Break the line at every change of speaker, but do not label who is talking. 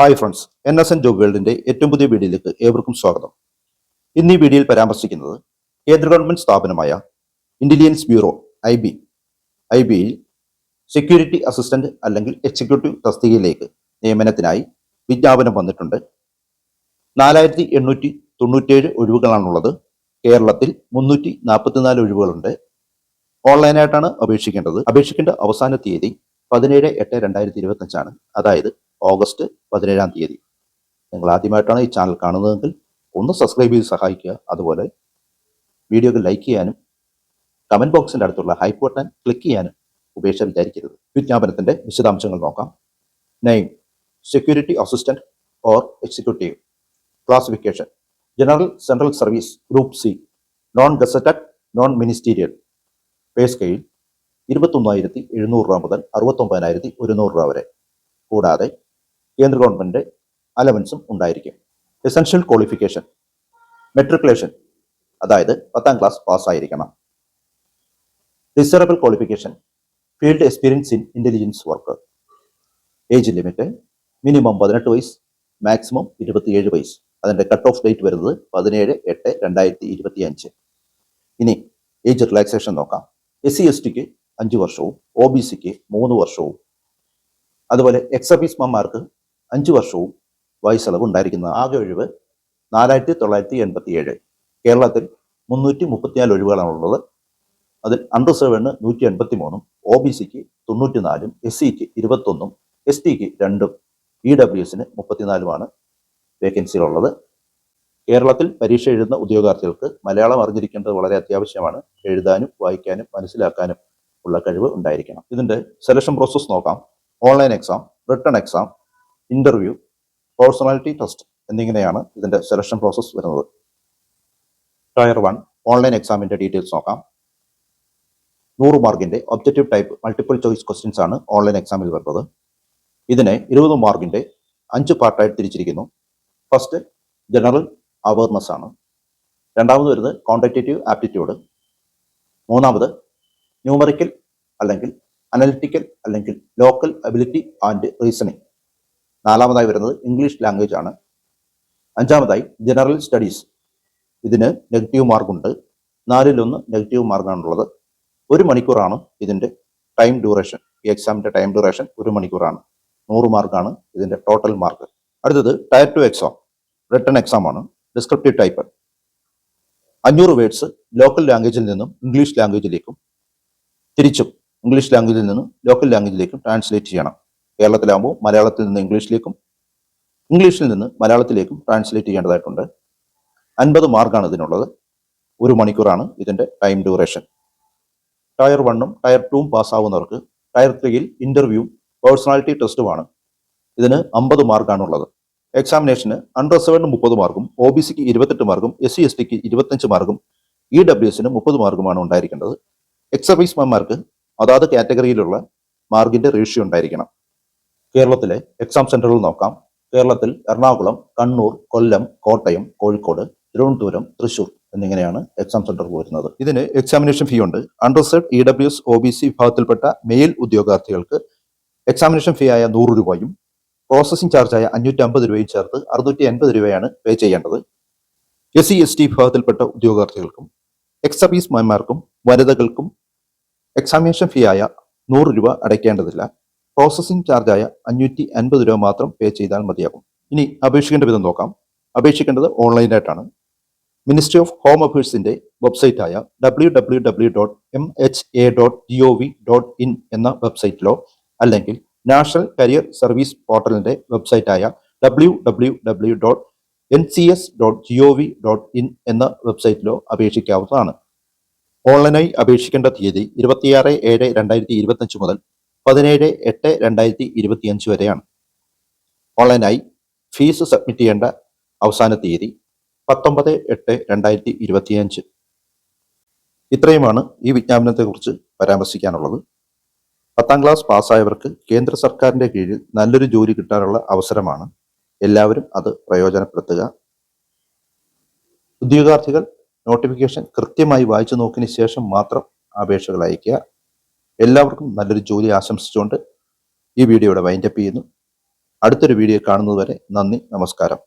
Hi friends N S N job വേൾഡിന്റെ ഏറ്റവും പുതിയ വീഡിയോയിലേക്ക് ഏവർക്കും സ്വാഗതം. ഇന്ന് ഈ വീഡിയോയിൽ പരാമർശിക്കുന്നത് കേന്ദ്ര ഗവൺമെന്റ് സ്ഥാപനമായ intelligence bureau I B I ബിയിൽ സെക്യൂരിറ്റി അസിസ്റ്റന്റ് അല്ലെങ്കിൽ എക്സിക്യൂട്ടീവ് തസ്തികയിലേക്ക് നിയമനത്തിനായി വിജ്ഞാപനം വന്നിട്ടുണ്ട്. നാലായിരത്തി എണ്ണൂറ്റി തൊണ്ണൂറ്റേഴ് ഒഴിവുകളാണുള്ളത്. കേരളത്തിൽ മുന്നൂറ്റി നാൽപ്പത്തിനാല് ഒഴിവുകളുണ്ട്. ഓൺലൈനായിട്ടാണ് അപേക്ഷിക്കേണ്ടത്. അപേക്ഷിക്കേണ്ട അവസാന തീയതി പതിനേഴ് എട്ട് രണ്ടായിരത്തി ഇരുപത്തഞ്ചാണ് അതായത് ഓഗസ്റ്റ് പതിനേഴാം തീയതി. നിങ്ങൾ ആദ്യമായിട്ടാണ് ഈ ചാനൽ കാണുന്നതെങ്കിൽ ഒന്ന് സബ്സ്ക്രൈബ് ചെയ്ത് സഹായിക്കുക. അതുപോലെ വീഡിയോകൾ ലൈക്ക് ചെയ്യാനും കമന്റ് ബോക്സിന്റെ അടുത്തുള്ള ഹൈ ബട്ടൺ ക്ലിക്ക് ചെയ്യാനും ഉപേക്ഷ വിചാരിക്കരുത്. വിജ്ഞാപനത്തിന്റെ വിശദാംശങ്ങൾ നോക്കാം. Name security assistant or executive classification general central service group C non gazetted non ministerial pay scale ഇരുപത്തൊന്നായിരത്തി എഴുന്നൂറ് രൂപ മുതൽ അറുപത്തൊമ്പതിനായിരത്തി ഒരുന്നൂറ് രൂപ വരെ. കൂടാതെ കേന്ദ്ര ഗവൺമെന്റ് അലവൻസും ഉണ്ടായിരിക്കും. എസൻഷ്യൽ ക്വാളിഫിക്കേഷൻ മെട്രിക്കുലേഷൻ അതായത് പത്താം class പാസ്സായിരിക്കണം desirable qualification field experience in intelligence work age limit minimum പതിനെട്ട് വയസ്സ് മാക്സിമം ഇരുപത്തിയേഴ് വയസ്സ്. അതിന്റെ കട്ട് ഓഫ് ഡേറ്റ് വരുന്നത് പതിനേഴ് എട്ട് രണ്ടായിരത്തി ഇരുപത്തി അഞ്ച് ഇനി ഏജ് റിലാക്സേഷൻ നോക്കാം. എസ് സി എസ് ടിക്ക് അഞ്ച് വർഷവും ഒ ബി സിക്ക് മൂന്ന് വർഷവും. അതുപോലെ എക്സഫീസ്മാർക്ക് അഞ്ച് വർഷവും വയസ്സളവ് ഉണ്ടായിരിക്കുന്ന ആകെ ഒഴിവ് നാലായിരത്തി തൊള്ളായിരത്തി എൺപത്തി ഏഴ് കേരളത്തിൽ മുന്നൂറ്റി മുപ്പത്തിനാല് ഒഴിവുകളാണുള്ളത് അതിൽ അൺറിസർവേഡിന് നൂറ്റി എൺപത്തി മൂന്നും ഒ ബി സിക്ക് തൊണ്ണൂറ്റി നാലും എസ് സിക്ക് ഇരുപത്തൊന്നും എസ് ടിക്ക് രണ്ടും ഇ ഡബ്ല്യു എസിന് മുപ്പത്തിനാലുമാണ് വേക്കൻസികളുള്ളത് കേരളത്തിൽ പരീക്ഷ എഴുതുന്ന ഉദ്യോഗാർത്ഥികൾക്ക് മലയാളം അറിഞ്ഞിരിക്കേണ്ടത് വളരെ അത്യാവശ്യമാണ്. എഴുതാനും വായിക്കാനും മനസ്സിലാക്കാനും ഉള്ള കഴിവ് ഉണ്ടായിരിക്കണം. ഇതിന്റെ സെലക്ഷൻ പ്രോസസ്സ് നോക്കാം. Online exam written exam interview personality test എന്നിങ്ങനെയാണ് ഇതിന്റെ സെലക്ഷൻ പ്രോസസ്സ് വരുന്നത്. ടയർ വൺ ഓൺലൈൻ എക്സാമിന്റെ ഡീറ്റെയിൽസ് നോക്കാം. നൂറ് മാർക്കിന്റെ objective type multiple choice questions ആണ് ഓൺലൈൻ എക്സാമിൽ വരുന്നത്. ഇതിനെ ഇരുപത് മാർക്കിന്റെ അഞ്ച് പാർട്ടായിട്ട് തിരിച്ചിരിക്കുന്നു. ഫസ്റ്റ് ജനറൽ അവയർനെസ് ആണ്. രണ്ടാമത് വരുന്നത് കോണ്ടറ്റേറ്റീവ് ആപ്റ്റിറ്റ്യൂഡ് മൂന്നാമത് ന്യൂമറിക്കൽ അല്ലെങ്കിൽ അനലിറ്റിക്കൽ അല്ലെങ്കിൽ ലോക്കൽ അബിലിറ്റി ആൻഡ് റീസണിങ് നാലാമതായി വരുന്നത് ഇംഗ്ലീഷ് ലാംഗ്വേജ് ആണ്. അഞ്ചാമതായി ജനറൽ സ്റ്റഡീസ് ഇതിന് നെഗറ്റീവ് മാർക്കുണ്ട് നാലിലൊന്ന് നെഗറ്റീവ് മാർക്കാണുള്ളത് ഒരു മണിക്കൂറാണ് ഇതിന്റെ ടൈം ഡ്യൂറേഷൻ ഈ എക്സാമിന്റെ ടൈം ഡ്യൂറേഷൻ ഒരു മണിക്കൂറാണ്. നൂറ് മാർക്കാണ് ഇതിന്റെ ടോട്ടൽ മാർക്ക് അടുത്തത് tier two exam written exam ആണ്. ഡിസ്ക്രിപ്റ്റീവ് ടൈപ്പ് അഞ്ഞൂറ് വേർഡ്സ് ലോക്കൽ ലാംഗ്വേജിൽ നിന്നും ഇംഗ്ലീഷ് ലാംഗ്വേജിലേക്കും തിരിച്ചും ഇംഗ്ലീഷ് ലാംഗ്വേജിൽ നിന്നും ലോക്കൽ ലാംഗ്വേജിലേക്കും ട്രാൻസ്ലേറ്റ് ചെയ്യണം. കേരളത്തിലാകുമ്പോൾ മലയാളത്തിൽ നിന്ന് ഇംഗ്ലീഷിലേക്കും ഇംഗ്ലീഷിൽ നിന്ന് മലയാളത്തിലേക്കും ട്രാൻസ്ലേറ്റ് ചെയ്യേണ്ടതായിട്ടുണ്ട്. അൻപത് മാർക്കാണ് ഇതിനുള്ളത്. ഒരു മണിക്കൂറാണ് ഇതിന്റെ ടൈം ഡ്യൂറേഷൻ ടയർ വണ്ണും ടയർ ടൂവും പാസ്സാവുന്നവർക്ക് ടയർ ത്രീയിൽ ഇന്റർവ്യൂ പേഴ്സണാലിറ്റി ടെസ്റ്റുമാണ് ഇതിന് അമ്പത് മാർക്കാണുള്ളത്. എക്സാമിനേഷന് അൺറിസർവ്ഡ് മുപ്പത് മാർക്കും ഒ ബി സിക്ക് ഇരുപത്തെട്ട് മാർക്കും എസ് സി എസ് ടിക്ക് ഇരുപത്തഞ്ച് മാർക്കും ഇ ഡബ്ല്യു എസിന് മുപ്പത് മാർക്കുമാണ് ഉണ്ടായിരിക്കേണ്ടത്. എക്സർവീസ്മാൻമാർക്ക് അതാത് കാറ്റഗറിയിലുള്ള മാർക്കിന്റെ റേഷ്യോ ഉണ്ടായിരിക്കണം. കേരളത്തിലെ എക്സാം സെന്ററുകൾ നോക്കാം. കേരളത്തിൽ എറണാകുളം കണ്ണൂർ കൊല്ലം കോട്ടയം കോഴിക്കോട് തിരുവനന്തപുരം തൃശൂർ എന്നിങ്ങനെയാണ് എക്സാം സെന്റർ വരുന്നത്. ഇതിന് എക്സാമിനേഷൻ ഫീ ഉണ്ട്. Unreserved E W S O B C വിഭാഗത്തിൽപ്പെട്ട മെയിൽ ഉദ്യോഗാർത്ഥികൾക്ക് എക്സാമിനേഷൻ ഫീ ആയ നൂറ് രൂപയും പ്രോസസ്സിംഗ് ചാർജായ അഞ്ഞൂറ്റി അമ്പത് രൂപയും ചേർത്ത് അറുന്നൂറ്റി അൻപത് രൂപയാണ് പേ ചെയ്യേണ്ടത്. എസ് സി എസ് ടി വിഭാഗത്തിൽപ്പെട്ട ഉദ്യോഗാർത്ഥികൾക്കും എക്സ് സർവീസ്മാൻമാർക്കും വനിതകൾക്കും എക്സാമിനേഷൻ ഫീ ആയ നൂറ് രൂപ അടയ്ക്കേണ്ടതില്ല. പ്രോസസ്സിംഗ് ചാർജായ അഞ്ഞൂറ്റി അൻപത് രൂപ മാത്രം പേ ചെയ്താൽ മതിയാകും. ഇനി അപേക്ഷിക്കേണ്ട വിധം നോക്കാം. അപേക്ഷിക്കേണ്ടത് ഓൺലൈനായിട്ടാണ് മിനിസ്ട്രി ഓഫ് ഹോം അഫയേഴ്സിന്റെ വെബ്സൈറ്റായ W W W dot M H A dot G O V dot in എന്ന വെബ്സൈറ്റിലോ അല്ലെങ്കിൽ നാഷണൽ കരിയർ സർവീസ് പോർട്ടലിന്റെ വെബ്സൈറ്റായ W W W dot N C S dot G O V dot in എന്ന വെബ്സൈറ്റിലോ അപേക്ഷിക്കാവുന്നതാണ്. ഓൺലൈനായി അപേക്ഷിക്കേണ്ട തീയതി ഇരുപത്തിയാറ് ഏഴ് രണ്ടായിരത്തി ഇരുപത്തഞ്ച് മുതൽ പതിനേഴ് എട്ട് രണ്ടായിരത്തി ഇരുപത്തിയഞ്ച് വരെയാണ്. ഓൺലൈനായി ഫീസ് സബ്മിറ്റ് ചെയ്യേണ്ട അവസാന തീയതി പത്തൊമ്പത് എട്ട് രണ്ടായിരത്തി ഇരുപത്തിയഞ്ച്. ഇത്രയുമാണ് ഈ വിജ്ഞാപനത്തെക്കുറിച്ച് പരാമർശിക്കാനുള്ളത്. പത്താം ക്ലാസ് പാസ്സായവർക്ക് കേന്ദ്ര സർക്കാരിന്റെ കീഴിൽ നല്ലൊരു ജോലി കിട്ടാനുള്ള അവസരമാണ് എല്ലാവരും അത് പ്രയോജനപ്പെടുത്തുക. ഉദ്യോഗാർത്ഥികൾ നോട്ടിഫിക്കേഷൻ കൃത്യമായി വായിച്ചു നോക്കിയതിന് ശേഷം മാത്രം അപേക്ഷകൾ അയയ്ക്കുക. എല്ലാവർക്കും നല്ലൊരു ജോലി ആശംസിച്ചുകൊണ്ട് ഈ വീഡിയോയുടെ വൈൻഡപ്പ് ചെയ്യുന്നു. അടുത്തൊരു വീഡിയോ കാണുന്നതുവരെ നന്ദി നമസ്കാരം.